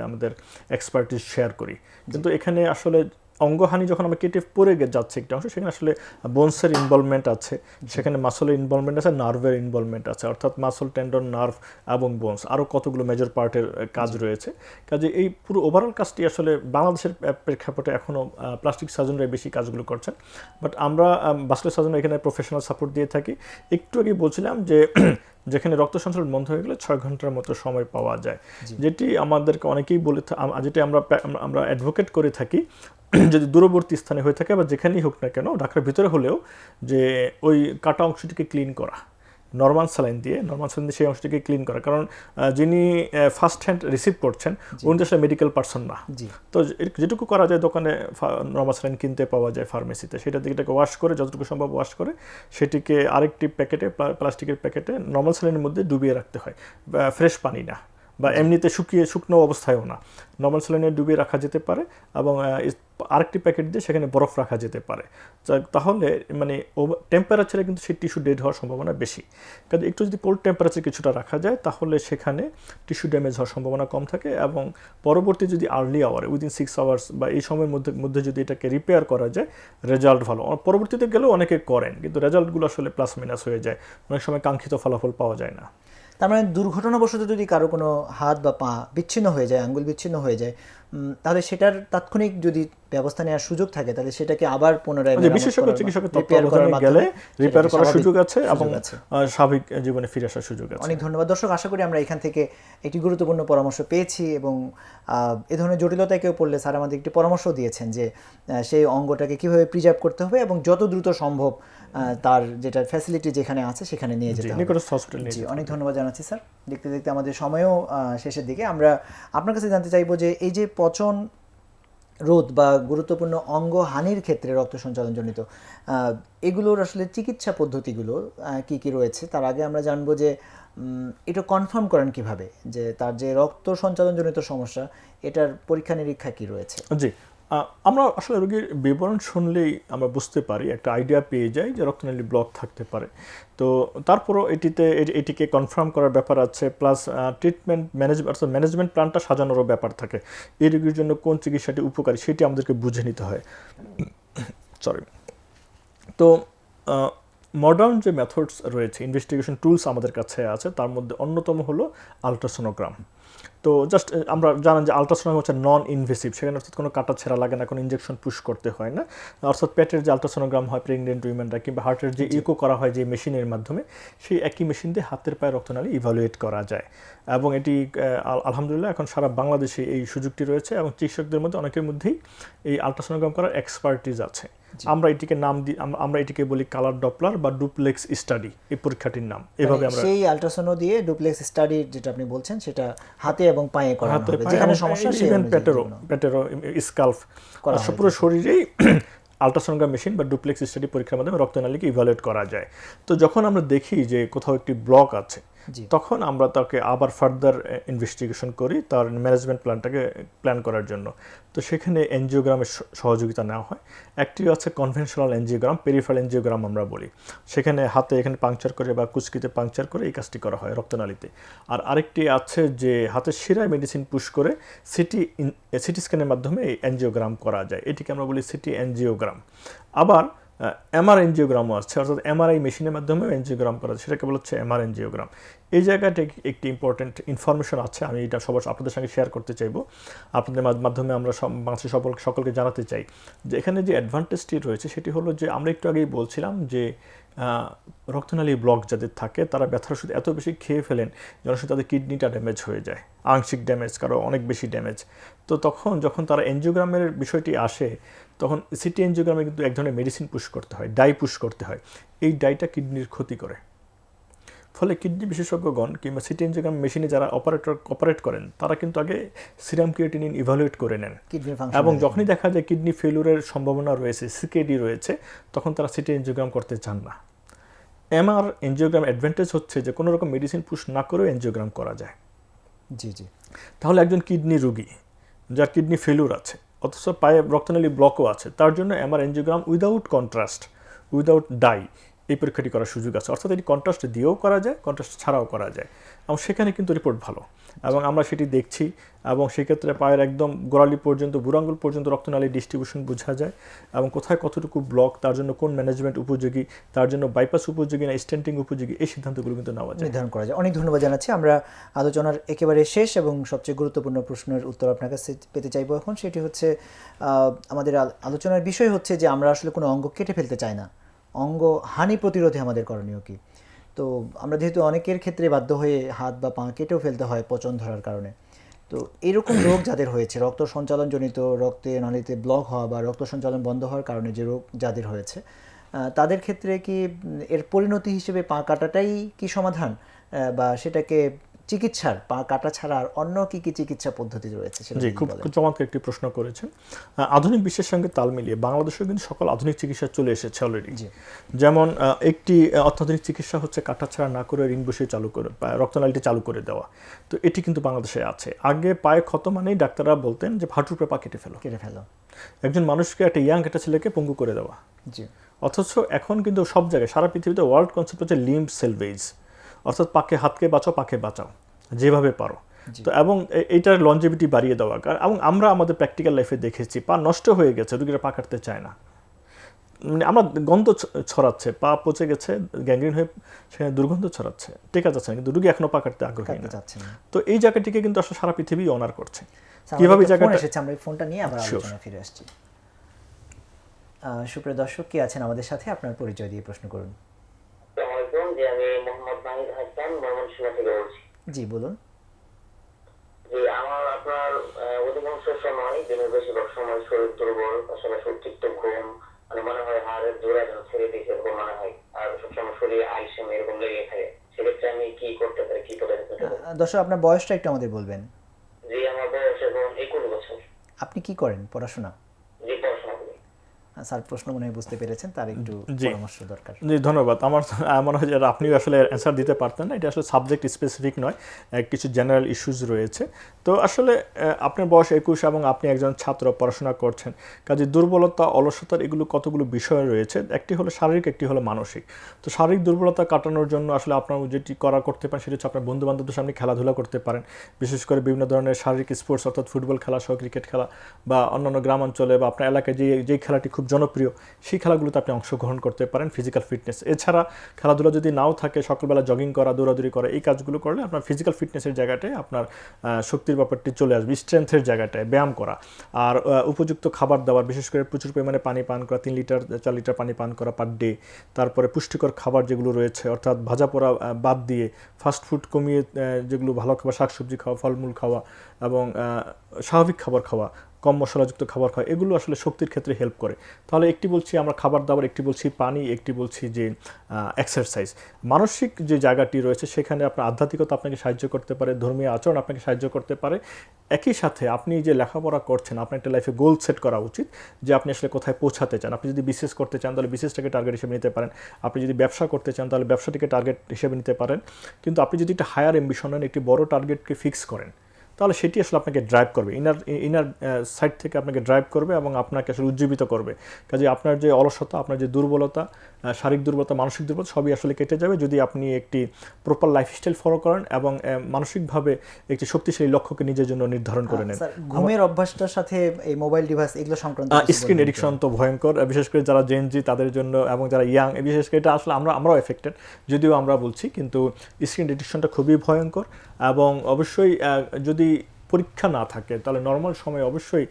আমাদের এক্সপার্টিস শেয়ার করি। কিন্তু এখানে আসলে অঙ্গহানি যখন আমরা কেটে পড়ে গে- যাচ্ছে একটা অংশ সেখানে আসলে বোনসের ইনভলভমেন্ট আছে সেখানে মাসলের ইনভলভমেন্ট আছে নার্ভের ইনভলভমেন্ট আছে অর্থাৎ মাসল টেন্ডন নার্ভ এবং বোনস আরও কতগুলো মেজর পার্টের কাজ রয়েছে। কাজে এই পুরো ওভারঅল কাজটি আসলে বাংলাদেশের প্রেক্ষাপটে এখনও প্লাস্টিক সার্জনরাই বেশি কাজগুলো করছেন। বাট আমরা বাসকুলার সার্জন এখানে প্রফেশনাল সাপোর্ট দিয়ে থাকি। একটু আগে বলছিলাম যে যেখানে রক্ত সঞ্চালন বন্ধ হয়ে গেলে ছয় ঘণ্টার মতো সময় পাওয়া যায়। যেটি আমাদেরকে অনেকেই বলে যেটি আমরা- আমরা অ্যাডভোকেট করে থাকি যদি দূরবর্তী স্থানে হয়ে থাকে বা যেখানেই হোক না কেন ঢাকার ভিতরে হলেও যে ওই কাটা অংশটিকে ক্লিন করা নর্মাল স্যালাইন দিয়ে নর্মাল স্যালাইন দিয়ে সেই অংশটিকে ক্লিন করা। কারণ যিনি ফার্স্ট হ্যান্ড রিসিভ করছেন উনি তো মেডিকেল পার্সন না। তো যেটুকু করা যায় দোকানে নর্মাল স্যালাইন কিনতে পাওয়া যায় ফার্মেসিতে সেটা দিকে এটাকে ওয়াশ করে যতটুকু সম্ভব ওয়াশ করে সেটিকে আরেকটি প্যাকেটে প্লাস্টিকের প্যাকেটে নর্মাল স্যালাইনের মধ্যে ডুবিয়ে রাখতে হয়। ফ্রেশ পানি না। বা এমনিতে শুকিয়ে, শুকনো অবস্থায়ও না। নর্মাল স্যালাইনে ডুবিয়ে রাখা যেতে পারে এবং আরেকটি প্যাকেট দিয়ে সেখানে বরফ রাখা যেতে পারে। তাহলে মানে টেম্পারেচারে কিন্তু সেই টিস্যু ডেড হওয়ার সম্ভাবনা বেশি। কাজে একটু যদি কোল্ড টেম্পারেচার কিছুটা রাখা যায়, তাহলে সেখানে টিস্যু ড্যামেজ হওয়ার সম্ভাবনা কম থাকে এবং পরবর্তী যদি আর্লি আওয়ারে উইদিন সিক্স আওয়ার্স বা এই সময়ের মধ্যে মধ্যে যদি এটাকে রিপেয়ার করা যায় রেজাল্ট ভালো। পরবর্তীতে গেলেও অনেকে করেন, কিন্তু রেজাল্টগুলো আসলে প্লাস মাইনাস হয়ে যায়। অনেক সময় কাঙ্ক্ষিত ফলাফল পাওয়া যায় না। তার মানে দুর্ঘটনাবশত যদি কারও কোনো হাত বা পা বিচ্ছিন্ন হয়ে যায়, আঙ্গুল বিচ্ছিন্ন হয়ে যায় তাহলে সেটার তাৎক্ষণিক যদি ব্যবস্থা নেওয়ার সুযোগ থাকে তাহলে সেটাকে আবার পুনরায় বিশেষজ্ঞ চিকিৎসকের তত্ত্বাবধানে গেলে রিপেয়ার করার সুযোগ আছে এবং স্বাভাবিক জীবনে ফিরে আসার সুযোগ আছে। অনেক ধন্যবাদ। দর্শক আশা করি আমরা এখান থেকে একটি গুরুত্বপূর্ণ পরামর্শ পেয়েছি এবং এ ধরনের জটিলতায় কেউ পড়লে স্যার আমাদের একটি পরামর্শ দিয়েছেন যে সেই অঙ্গটাকে কীভাবে প্রিজার্ভ করতে হবে এবং যত দ্রুত সম্ভব তার যেটা ফ্যাসিলিটি যেখানে আছে সেখানে নিয়ে যেতে হবে। অনেক ধন্যবাদ জানাচ্ছি স্যার। দেখতে দেখতে আমাদের সময়ও শেষের দিকে। আমরা আপনার কাছে জানতে চাইব যে এই যে পচন রোধ বা গুরুত্বপূর্ণ অঙ্গ হানির ক্ষেত্রে রক্ত সঞ্চালনজনিত এগুলোর আসলে চিকিৎসা পদ্ধতিগুলো কি কি রয়েছে তার আগে আমরা জানব যে এটা কনফার্ম করেন কীভাবে? যে তার যে রক্ত সঞ্চালনজনিত সমস্যা, এটার পরীক্ষা নিরীক্ষা কি রয়েছে? জি আমরা আসলে রোগীর বিবরণ শুনলেই আমরা বুঝতে পারি, একটা আইডিয়া পেয়ে যাই যে রক্তনালী ব্লক থাকতে পারে। তো তারপরও এটিতে এটিকে কনফার্ম করার ব্যাপার আছে প্লাস ট্রিটমেন্ট ম্যানেজমেন্ট অর্থাৎ ম্যানেজমেন্ট প্ল্যানটা সাজানোরও ব্যাপার থাকে। এই রোগীর জন্য কোন চিকিৎসাটি উপকারী সেটি আমাদেরকে বুঝে নিতে হয়। সরি তো মডার্ন যে মেথডস রয়েছে ইনভেস্টিগেশন টুলস আমাদের কাছে আছে, তার মধ্যে অন্যতম হলো আলট্রাসোনোগ্রাম তো জাস্ট আমরা জানেন যে আলট্রাসোনোগ্রাম হচ্ছে নন ইনভেসিভ সেখানে অর্থাৎ কোনো কাটা ছেঁড়া লাগে না কোনো ইঞ্জেকশন পুশ করতে হয় না। অর্থাৎ পেটের যে আলট্রাসোনোগ্রাম হয় প্রেগনেন্ট উইমেনরা কিংবা হার্টের যে ইকো করা হয় যে মেশিনের মাধ্যমে সেই একই মেশিন দিয়ে হাতের পায়ে রক্তনালী ইভালুয়েট করা যায়। এবং এটি আলহামদুলিল্লাহ এখন সারা বাংলাদেশে এই সুযোগটি রয়েছে এবং চিকিৎসকদের মধ্যে অনেকের মধ্যেই এই আলট্রাসোনোগ্রাম করার এক্সপার্টিজ আছে। আমরা এটিকে নাম দিই আমরা এটিকে বলি কালার ডপলার বা ডুপ্লেক্স স্টাডি এই পরীক্ষাটির নাম। এভাবে মানে আমরা সেই আলট্রাসাউন্ড দিয়ে ডুপ্লেক্স স্টাডি যেটা আপনি বলছেন সেটা হাতে এবং পায়ে করা হবে। যেখানে সমস্যা সেই ইভেন পেটেরও যেগুলো। করা পুরো শরীরেই আলট্রাসোনোগ্রাম মেশিন বা ডুপ্লেক্স স্টাডি পরীক্ষার মাধ্যমে রক্তনালীকে ইভালুয়েট করা যায়। তো যখন আমরা দেখি যে কোথাও একটি ব্লক আছে। তখন আমরা তাকে আবার ফার্দার ইনভেস্টিগেশন করি তার ম্যানেজমেন্ট প্ল্যানটাকে প্ল্যান করার জন্য। তো সেখানে এনজিওগ্রামের সহযোগিতা নেওয়া হয়। একটি আছে কনভেনশনাল এনজিওগ্রাম পেরিফাল এনজিওগ্রাম আমরা বলি। সেখানে হাতে এখানে পাংচার করে বা কুচকিতে পাংচার করে এই কাজটি করা হয় রক্তনালীতে। আর আরেকটি আছে যে হাতের শিরায় মেডিসিন পুশ করে সিটি সিটি স্ক্যানের মাধ্যমে এনজিওগ্রাম করা যায়। এটিকে আমরা বলি সিটি এনজিওগ্রাম আবার এমআর এনজিওগ্রামও আছে, অর্থাৎ এমআরআই মেশিনের মাধ্যমেও এনজিওগ্রাম করা আছে সেটাকে বলা হচ্ছে এমআর এনজিওগ্রাম এই জায়গাটা একটি ইম্পর্টেন্ট ইনফরমেশন আছে, আমি এটা সবার, আপনাদের সঙ্গে শেয়ার করতে চাইব। আপনাদের মাধ- মাধ্যমে আমরা বাংলাদেশের সকল, সকলকে জানাতে চাই যে এখানে যে অ্যাডভান্টেজটি রয়েছে, সেটি হলো যে আমরা একটু আগেই বলছিলাম যে রক্তনালী ব্লক যাদের থাকে, তারা ব্যথার ওষুধ এত বেশি খেয়ে ফেলেন যেন তাদের কিডনিটা ড্যামেজ হয়ে যায়, আংশিক ড্যামেজ, কারও অনেক বেশি ড্যামেজ। তো তখন যখন তারা এনজিওগ্রামের বিষয়টি আসে, তখন সিটি এনজিওগ্রামে কিন্তু এক ধরনের মেডিসিন পুশ করতে হয় ডাই পুশ করতে হয়। এই ডাইটা কিডনির ক্ষতি করে। ফলে কিডনি বিশেষজ্ঞগণ কিংবা সিটি এনজিওগ্রাম মেশিনে যারা অপারেটর অপারেট করেন তারা কিন্তু আগে সিরাম ক্রিয়েটিনিন ইভালুয়েট করে নেন। এবং যখনই দেখা যায় কিডনি ফেলুরের সম্ভাবনা রয়েছে সিকেডি রয়েছে তখন তারা সিটি এনজিওগ্রাম করতে চান না। এমআর এনজিওগ্রাম অ্যাডভান্টেজ হচ্ছে যে কোনো রকম মেডিসিন পুশ না করেও এনজিওগ্রাম করা যায়। জি জি। তাহলে একজন কিডনি রোগী যার কিডনি ফেলুর আছে অথচ পায়ে রক্তনালী ব্লকও আছে তার জন্য MR angiogram without contrast without dye এই পরীক্ষাটি করার সুযোগ আছে। অর্থাৎ এটি কন্ট্রাস্ট দিয়েও করা যায় কন্ট্রাস্ট ছাড়াও করা যায়। এবং সেখানে কিন্তু রিপোর্ট ভালো। এবং আমরা সেটি দেখছি এবং সেক্ষেত্রে পায়ের একদম গোড়ালি পর্যন্ত, বুড়াঙ্গুল পর্যন্ত রক্তনালী ডিস্ট্রিবিউশন বোঝা যায় এবং কোথায় কতটুকু ব্লক তার জন্য কোন ম্যানেজমেন্ট উপযোগী, তার জন্য বাইপাস উপযোগী না স্টেন্টিং উপযোগী, এই সিদ্ধান্তগুলো কিন্তু নেওয়া যায়। নির্ধারণ করা যায়। অনেক ধন্যবাদ জানাচ্ছি। আমরা আলোচনার একেবারে শেষ এবং সবচেয়ে গুরুত্বপূর্ণ প্রশ্নের উত্তর আপনার কাছে পেতে চাইব এখন। সেটি হচ্ছে আমাদের আলোচনার বিষয় হচ্ছে যে আমরা আসলে কোনো অঙ্গ কেটে ফেলতে চাই না। অঙ্গ হানি প্রতিরোধে আমাদের করণীয় কি? তো আমরা যেহেতু অনেকের ক্ষেত্রে বাধ্য হয়ে হাত বা পা কেটেও ফেলতে হয় পচন ধরার কারণে। তো এরকম রোগ যাদের হয়েছে, রক্ত সঞ্চালনজনিত রক্তে নালীতে ব্লক হওয়া বা রক্ত সঞ্চালন বন্ধ হওয়ার কারণে যে রোগ যাদের হয়েছে তাদের ক্ষেত্রে কি এর পরিণতি হিসেবে পা কাটাটাই কি সমাধান? বা সেটাকে চিকিৎসার পা কাটা ছাড়া আর অন্য কি কি চিকিৎসা পদ্ধতি রয়েছে জি খুব। চমৎকার একটি প্রশ্ন করেছেন। আধুনিক বিশ্বের সঙ্গে তাল মিলিয়ে বাংলাদেশেও কিন্তু সকল আধুনিক চিকিৎসা চলে এসেছে অলরেডি জি। যেমন একটি অত্যাধুনিক চিকিৎসা হচ্ছে কাটা ছাড়া না করে রিং বসিয়ে চালু করে বা রক্তনালীটি চালু করে দেওয়া। তো এটি কিন্তু বাংলাদেশে আছে। আগে পায়ে ক্ষত মানেই ডাক্তাররা বলতেন যে ভাটুর পা কেটে ফেলো। কেটে ফেলো। একজন মানুষকে একটা ইয়াং একটা ছেলেকে পঙ্গু করে দেওয়া। জি। অথচ এখন কিন্তু সব জায়গায় সারা পৃথিবীতে ওয়ার্ল্ড কনসেপ্ট হচ্ছে লিম্ব সেলভেজ অর্থাৎ পাকে হাতকে বাঁচাও পাকে বাঁচাও যেভাবে পারো। তো এবং এইটার লঞ্জেভিটি বাড়িয়ে দেওয়া কার- এবং আমরা আমাদের প্র্যাকটিক্যাল লাইফে দেখেছি পা নষ্ট হয়ে গেছে রুগীরা পা কাটতে চায় না। মানে আমরা গন্ধ ছড়াচ্ছে পা পচে গেছে গ্যাংগ্রিন হয়ে সেখানে দুর্গন্ধ ছড়াচ্ছে টেকা যাচ্ছে না কিন্তু রুগী এখনও পা কাটতে আগ্রহী না। তো এই জায়গাটিকে কিন্তু আসলে সারা পৃথিবী অনার করছে। কীভাবে জায়গাটা এসেছে আমরা এই ফোনটা নিয়ে আবার আলোচনা ফিরে আসছি। সুপ্রিয় দর্শক কে আছেন আমাদের সাথে? আপনার পরিচয় দিয়ে প্রশ্ন করুন। আসসালামাইকুম যে আমি মোহাম্মদ নাহিদ হাসান ময়মনসিংহ থেকে বলছি। জি বলুন। যে আমার আপনার অধিকাংশ সময় দিনের বেশিরভাগ সময় শরীর দুর্বল পাশাপাশি অতিরিক্ত ঘুম মানে মনে হয় হাড়ের জোড়া যেন ছেড়ে দিয়েছে এরকম মনে হয়। আর সবসময় শরীরে আইসেম এরকম লেগে থাকে। সেক্ষেত্রে আমি কি করতে পারি কি করে দর্শক আপনার বয়সটা একটু আমাদের বলবেন। যে আমার বয়স এখন একুশ বছর। আপনি কি করেন পড়াশোনা? স্যার প্রশ্ন মনে হয় বুঝতে পেরেছেন তার একটু। পরামর্শ দরকার। জি ধন্যবাদ। আমার মনে হয় যে আপনিও আসলে অ্যান্সার দিতে পারতেন না এটা আসলে সাবজেক্ট স্পেসিফিক নয় কিছু জেনারেল ইস্যুজ রয়েছে। তো আসলে আপনার বয়স একুশ এবং আপনি একজন ছাত্র পড়াশোনা করছেন কাজে দুর্বলতা অলসতার এগুলো কতগুলো বিষয় রয়েছে? একটি হলো শারীরিক একটি হলো মানসিক। তো শারীরিক দুর্বলতা কাটানোর জন্য আসলে আপনার যেটি করা করতে পারেন সেটা হচ্ছে আপনার বন্ধু বান্ধবদের সামনে খেলাধুলা করতে পারেন। বিশেষ করে বিভিন্ন ধরনের শারীরিক স্পোর্টস অর্থাৎ ফুটবল খেলা সহ ক্রিকেট খেলা বা অন্যান্য গ্রাম অঞ্চলে বা আপনার এলাকায় যে যেই খেলাটি খুব জনপ্রিয়, সেই খেলাগুলোতে আপনি অংশগ্রহণ করতে পারেন ফিজিক্যাল ফিটনেস এছাড়া খেলাধুলা যদি নাও থাকে, সকালবেলা জগিং করা, দৌড়াদৌড়ি করা, এই কাজগুলো করলে আপনার ফিজিক্যাল ফিটনেসের জায়গাটায় আপনার শক্তির ব্যাপারটি চলে আসবে স্ট্রেংথের জায়গাটায় ব্যায়াম করা। আর উপযুক্ত খাবার দাবার, বিশেষ করে প্রচুর পরিমাণে পানি পান করা, তিন লিটার, চার লিটার পানি পান করা পার ডে তারপরে পুষ্টিকর খাবার যেগুলো রয়েছে, অর্থাৎ ভাজা পোড়া বাদ দিয়ে ফাস্ট ফুড কমিয়ে যেগুলো ভালো খাবার, শাকসবজি খাওয়া, ফলমূল খাওয়া এবং স্বাভাবিক খাবার খাওয়া কম মশলাযুক্ত খাবার খাওয়া, এগুলো আসলে শক্তির ক্ষেত্রে হেল্প করে। তাহলে একটি বলছি আমরা খাবার দাবার, একটি বলছি পানি, একটি বলছি যে এক্সারসাইজ মানসিক যে জায়গাটি রয়েছে, সেখানে আপনার আধ্যাত্মিকতা আপনাকে সাহায্য করতে পারে, ধর্মীয় আচরণ আপনাকে সাহায্য করতে পারে। একই সাথে আপনি যে লেখাপড়া করছেন, আপনার একটা লাইফে গোল সেট করা উচিত যে আপনি আসলে কোথায় পৌঁছাতে চান। আপনি যদি বিশেষ করতে চান, তাহলে বিশেষটাকে টার্গেট হিসেবে নিতে পারেন। আপনি যদি ব্যবসা করতে চান, তাহলে ব্যবসাটিকে টার্গেট হিসেবে নিতে পারেন। কিন্তু আপনি যদি একটা হায়ার নেন, একটি বড় টার্গেটকে ফিক্স করেন তাহলে সেটি আসলে আপনাকে ড্রাইভ করবে। ইনার ইনার সাইড থেকে আপনাকে ড্রাইভ করবে এবং আপনাকে আসলে উজ্জীবিত করবে। কাজে আপনার যে অলসতা আপনার যে দুর্বলতা শারীরিক দুর্বলতা মানসিক দুর্বলতা সবই আসলে কেটে যাবে যদি আপনি একটি প্রপার লাইফস্টাইল ফলো করেন এবং মানসিকভাবে একটি শক্তিশালী লক্ষ্যকে নিজের জন্য নির্ধারণ করে নেন। ঘুমের অভ্যাসটার সাথে এই মোবাইল ডিভাইস এগুলো সংক্রান্ত স্ক্রিন এডিকশন তো ভয়ঙ্কর বিশেষ করে যারা জেনজি তাদের জন্য এবং যারা ইয়াং বিশেষ করে এটা আসলে আমরা আমরাও এফেক্টেড যদিও আমরা বলছি কিন্তু স্ক্রিন এডিকশনটা খুবই ভয়ঙ্কর এবং অবশ্যই আহ, যদি পরীক্ষা না থাকে তাহলে নর্মাল সময় অবশ্যই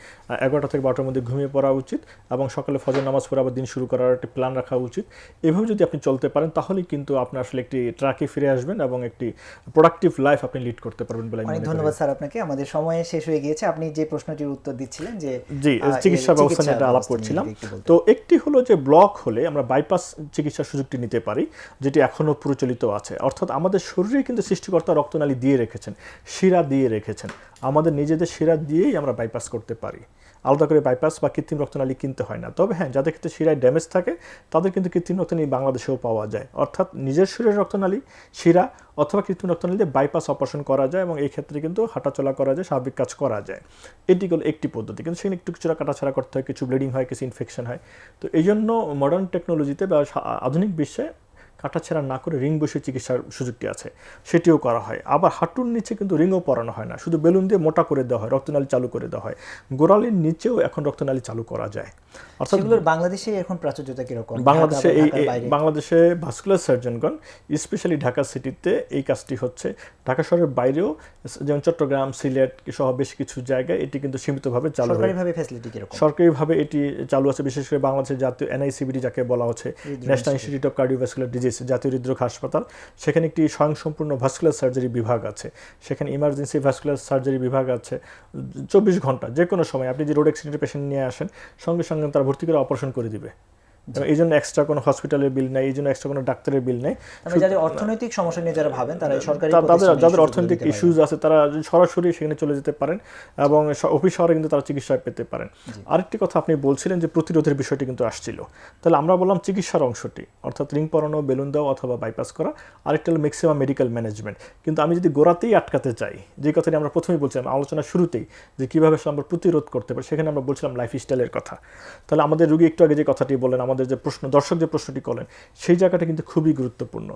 এগারোটা থেকে বারোটার মধ্যে ঘুমিয়ে পড়া উচিত এবং সকালে ফজর নামাজ পড়ে আবার দিন শুরু করার একটি প্ল্যান রাখা উচিত। এভাবে যদি আপনি চলতে পারেন তাহলেই কিন্তু আপনি আসলে একটি ট্র্যাকে ফিরে আসবেন এবং একটি প্রোডাক্টিভ লাইফ আপনি লিড করতে পারবেন বলে অনেক ধন্যবাদ স্যার আপনাকে। আমাদের সময় শেষ হয়ে গিয়েছে। আপনি যে প্রশ্নটির উত্তর দিচ্ছিলেন যে জি চিকিৎসা ব্যবস্থা নিয়ে আলাপ করছিলাম। তো একটি হলো যে ব্লক হলে আমরা বাইপাস চিকিৎসার সুযোগটি নিতে পারি যেটি এখনও প্রচলিত আছে। অর্থাৎ আমাদের শরীরে কিন্তু সৃষ্টিকর্তা রক্তনালী দিয়ে রেখেছেন শিরা দিয়ে রেখেছেন। আমাদের নিজেদের শিরা দিয়েই আমরা বাইপাস করতে পারি। আলাদা করে বাইপাস বা কৃত্রিম রক্তনালী কিনতে হয় না। তবে হ্যাঁ যাদের ক্ষেত্রে শিরায় ড্যামেজ থাকে, তাদের কিন্তু কৃত্রিম রক্তনালী বাংলাদেশেও পাওয়া যায়। অর্থাৎ নিজের শরীরের রক্তনালী, শিরা অথবা কৃত্রিম রক্তনালী দিয়ে বাইপাস অপারেশন করা যায় এবং এই ক্ষেত্রে কিন্তু হাঁটাচলা করা যায়, স্বাভাবিক কাজ করা যায়। এটি হলো একটি পদ্ধতি। কিন্তু সেখানে একটু কিছুটা কাটাছাড়া করতে হয়, কিছু ব্লিডিং হয়, কিছু ইনফেকশন হয়। তো এই জন্য মডার্ন টেকনোলজিতে বা আধুনিক বিশ্বে কাটাছেড়া না করে রিং বসে চিকিৎসার সুযোগটি আছে সেটিও করা হয়। আবার হাঁটুর নিচে কিন্তু রিংও পরানো হয় না শুধু বেলুন দিয়ে মোটা করে দেওয়া হয় রক্তনালী চালু করে দেওয়া হয়। গোড়ালির নিচেও এখন রক্তনালী চালু করা যায়। অর্থাৎ বাংলাদেশে এখন প্রাচুর্যতা কীরকম? বাংলাদেশে ঢাকা এই? বাংলাদেশে ভাস্কুলার সার্জনগণ স্পেশালি ঢাকা সিটিতে এই কাজটি হচ্ছে। ঢাকা শহরের বাইরেও যেমন চট্টগ্রাম সিলেট সহ বেশ কিছু জায়গায় এটি কিন্তু সীমিতভাবে চালু সরকারিভাবে ফ্যাসিলিটি কীরকম? সরকারিভাবে এটি চালু আছে বিশেষ করে বাংলাদেশের জাতীয় এনআইসিবিডি যাকে বলা হচ্ছে national institute of cardiovascular disease জাতীয় হৃদরোগ হাসপাতাল। সেখানে একটি স্বয়ংসম্পূর্ণ ভাস্কুলার সার্জারি বিভাগ আছে। সেখানে ইমার্জেন্সি ভাস্কুলার সার্জারি বিভাগ আছে। চব্বিশ ঘণ্টা যে কোনো সময়। আপনি যে রোড অ্যাক্সিডেন্টের পেশেন্ট নিয়ে আসেন, সঙ্গে সঙ্গে তারা ভর্তি করে অপারেশন করে দিবে। এই জন্য এক্সট্রা কোনো হসপিটালের বিল নেই এই জন্য এক্সট্রা কোনো ডাক্তারের বিল নেই। যাদের অর্থনৈতিক সমস্যা নিয়ে যারা ভাবেন তারা সরকারি তাদের যাদের অর্থনৈতিক ইস্যুজ আছে তারা সরাসরি সেখানে চলে যেতে পারেন এবং অফিস শহরে কিন্তু তারা চিকিৎসা পেতে পারেন। আরেকটি কথা আপনি বলছিলেন যে প্রতিরোধের বিষয়টি কিন্তু আসছিল। তাহলে আমরা বললাম চিকিৎসার অংশটি অর্থাৎ রিং পরানো বেলুন দেওয়া অথবা বাইপাস করা আরেকটা হলো ম্যাক্সিমাম মেডিকেল ম্যানেজমেন্ট কিন্তু আমি যদি গোড়াতেই আটকাতে চাই যে কথাটি আমরা প্রথমেই বলছিলাম আলোচনা শুরুতেই যে কীভাবে আমরা প্রতিরোধ করতে পারি সেখানে আমরা বলছিলাম লাইফস্টাইলের কথা। তাহলে আমাদের রুগী একটু আগে যে কথাটি বললেন আমাদের যে প্রশ্ন, দর্শক যে প্রশ্নটি করেন সেই জায়গাটা কিন্তু খুবই গুরুত্বপূর্ণ।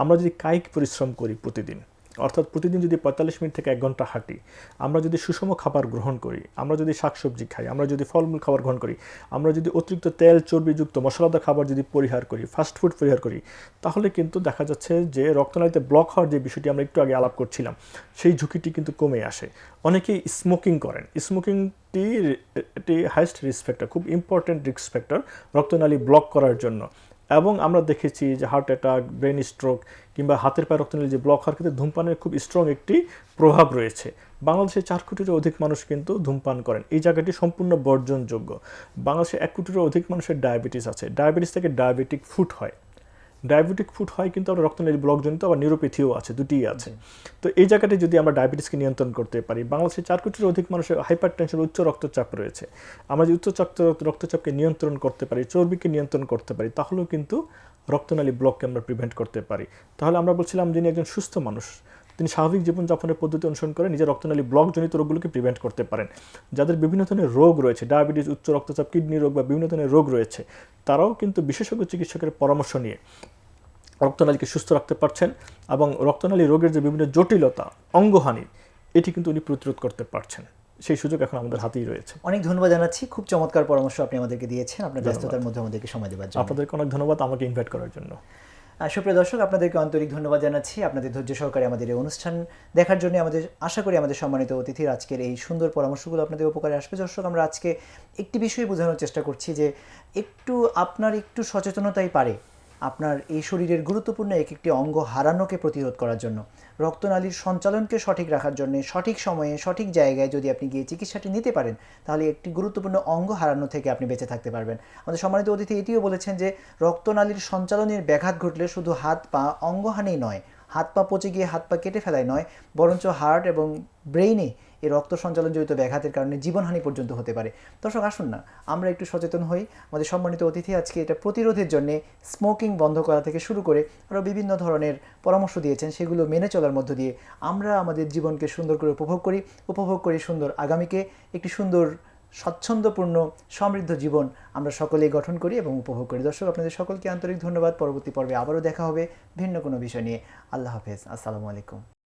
আমরা যদি কায়িক পরিশ্রম করি প্রতিদিন অর্থাৎ প্রতিদিন যদি পঁয়তাল্লিশ মিনিট থেকে এক ঘণ্টা হাঁটি, আমরা যদি সুষম খাবার গ্রহণ করি, আমরা যদি শাকসবজি খাই, আমরা যদি ফলমূল খাবার গ্রহণ করি, আমরা যদি অতিরিক্ত তেল, চর্বিযুক্ত, মশলাদার খাবার যদি পরিহার করি ফাস্ট ফুড পরিহার করি, তাহলে কিন্তু দেখা যাচ্ছে যে রক্তনালীতে ব্লক হওয়ার যে বিষয়টি আমরা একটু আগে আলাপ করছিলাম, সেই ঝুঁকিটি কিন্তু কমে আসে। অনেকেই স্মোকিং করেন। স্মোকিংটি এটি হাইস্ট রিস্ক ফ্যাক্টর খুব ইম্পর্টেন্ট রিস্ক ফ্যাক্টর রক্তনালী ব্লক করার জন্য। এবং আমরা দেখেছি যে হার্ট অ্যাটাক ব্রেন স্ট্রোক কিংবা হাতের পায়ে রক্ত যে ব্লক হওয়ার ক্ষেত্রে ধূমপানের খুব স্ট্রং একটি প্রভাব রয়েছে। বাংলাদেশে চার কোটিরও অধিক মানুষ কিন্তু ধূমপান করেন। এই জায়গাটি সম্পূর্ণ বর্জনযোগ্য। বাংলাদেশে এক কোটিরও অধিক মানুষের ডায়াবেটিস আছে। ডায়াবেটিস থেকে ডায়াবেটিক ফুট হয়। ডায়াবেটিক ফুড হয় কিন্তু আমরা রক্তনালী ব্লক ব্লকজনিত আবার নিউরোপ্যাথিও আছে দুটিই আছে। তো এই জায়গাটি যদি আমরা ডায়াবেটিসকে নিয়ন্ত্রণ করতে পারি বাংলাদেশে চার কোটির অধিক মানুষের হাইপার টেনশন উচ্চ রক্তচাপ রয়েছে। আমরা যদি উচ্চ চাপ- রক্তচাপকে নিয়ন্ত্রণ করতে পারি চর্বিকে নিয়ন্ত্রণ করতে পারি তাহলেও কিন্তু রক্তনালী ব্লককে আমরা প্রিভেন্ট করতে পারি। তাহলে আমরা বলছিলাম যিনি একজন সুস্থ মানুষ তিনি স্বাভাবিক জীবনযাপনের পদ্ধতি অনুসরণ করে নিজের রক্তনালী ব্লকজনিত রোগগুলোকে প্রিভেন্ট করতে পারেন। যাদের বিভিন্ন ধরনের রোগ রয়েছে ডায়াবেটিস উচ্চ রক্তচাপ কিডনি রোগ বা বিভিন্ন ধরনের রোগ রয়েছে তারাও কিন্তু বিশেষজ্ঞ চিকিৎসকের পরামর্শ নিয়ে রক্তনালীকে সুস্থ রাখতে পারছেন এবং রক্তনালী রোগের যে বিভিন্ন জটিলতা অঙ্গহানি এটি কিন্তু উনি প্রতিরোধ করতে পারছেন। সেই সুযোগ এখন আমাদের হাতেই রয়েছে। অনেক ধন্যবাদ জানাচ্ছি। খুব চমৎকার পরামর্শ আপনি আমাদেরকে দিয়েছেন। আপনার ব্যস্ততার মধ্যে আমাদেরকে সময় দেওয়ার জন্য। আপনাদেরকে অনেক ধন্যবাদ আমাকে ইনভাইট করার জন্য। সুপ্রিয় দর্শক, আপনাদেরকে আন্তরিক ধন্যবাদ জানাচ্ছি। আপনাদের ধৈর্য সহকারে আমাদের এই অনুষ্ঠান দেখার জন্য আমাদের, আশা করি আমাদের সম্মানিত অতিথির আজকের এই সুন্দর পরামর্শগুলো আপনাদের উপকারে আসবে। দর্শক, আমরা আজকে একটি বিষয় বোঝানোর চেষ্টা করছি যে, একটু আপনার একটু সচেতনতাই পারে। আপনার এই শরীরের গুরুত্বপূর্ণ এক একটি অঙ্গ হারানোকে প্রতিরোধ করার জন্য। রক্তনালীর সঞ্চালনকে সঠিক রাখার জন্য সঠিক সময়ে, সঠিক জায়গায় যদি আপনি গিয়ে চিকিৎসাটি নিতে পারেন, তাহলে একটি গুরুত্বপূর্ণ অঙ্গ হারানো থেকে আপনি বেঁচে থাকতে পারবেন। আমাদের সম্মানিত অতিথি এটিও বলেছেন যে, রক্তনালীর সঞ্চালনের ব্যাঘাত ঘটলে শুধু হাত পা অঙ্গহানি নয়, হাত পা পচে গিয়ে হাত পা কেটে ফেলায় নয়, বরঞ্চ হার্ট এবং ব্রেইনে এই রক্ত সঞ্চালনজনিত ব্যাঘাতের কারণে জীবনহানি পর্যন্ত হতে পারে। দর্শক, আসুন না, আমরা একটু সচেতন হই। আমাদের সম্মানিত অতিথি আজকে এটা প্রতিরোধের জন্য স্মোকিং বন্ধ করা থেকে শুরু করে আরও বিভিন্ন ধরনের পরামর্শ দিয়েছেন, সেগুলো মেনে চলার মধ্য দিয়ে আমরা আমাদের জীবনকে সুন্দর করে উপভোগ করি। উপভোগ করি সুন্দর আগামীকে, একটি সুন্দর স্বচ্ছন্দপূর্ণ সমৃদ্ধ জীবন আমরা সকলেই গঠন করি এবং উপভোগ করি। দর্শক, আপনাদের সকলকে আন্তরিক ধন্যবাদ। পরবর্তী পর্বে আবারও দেখা হবে ভিন্ন কোনো বিষয় নিয়ে। আল্লাহ হাফেজ। আসসালামু আলাইকুম।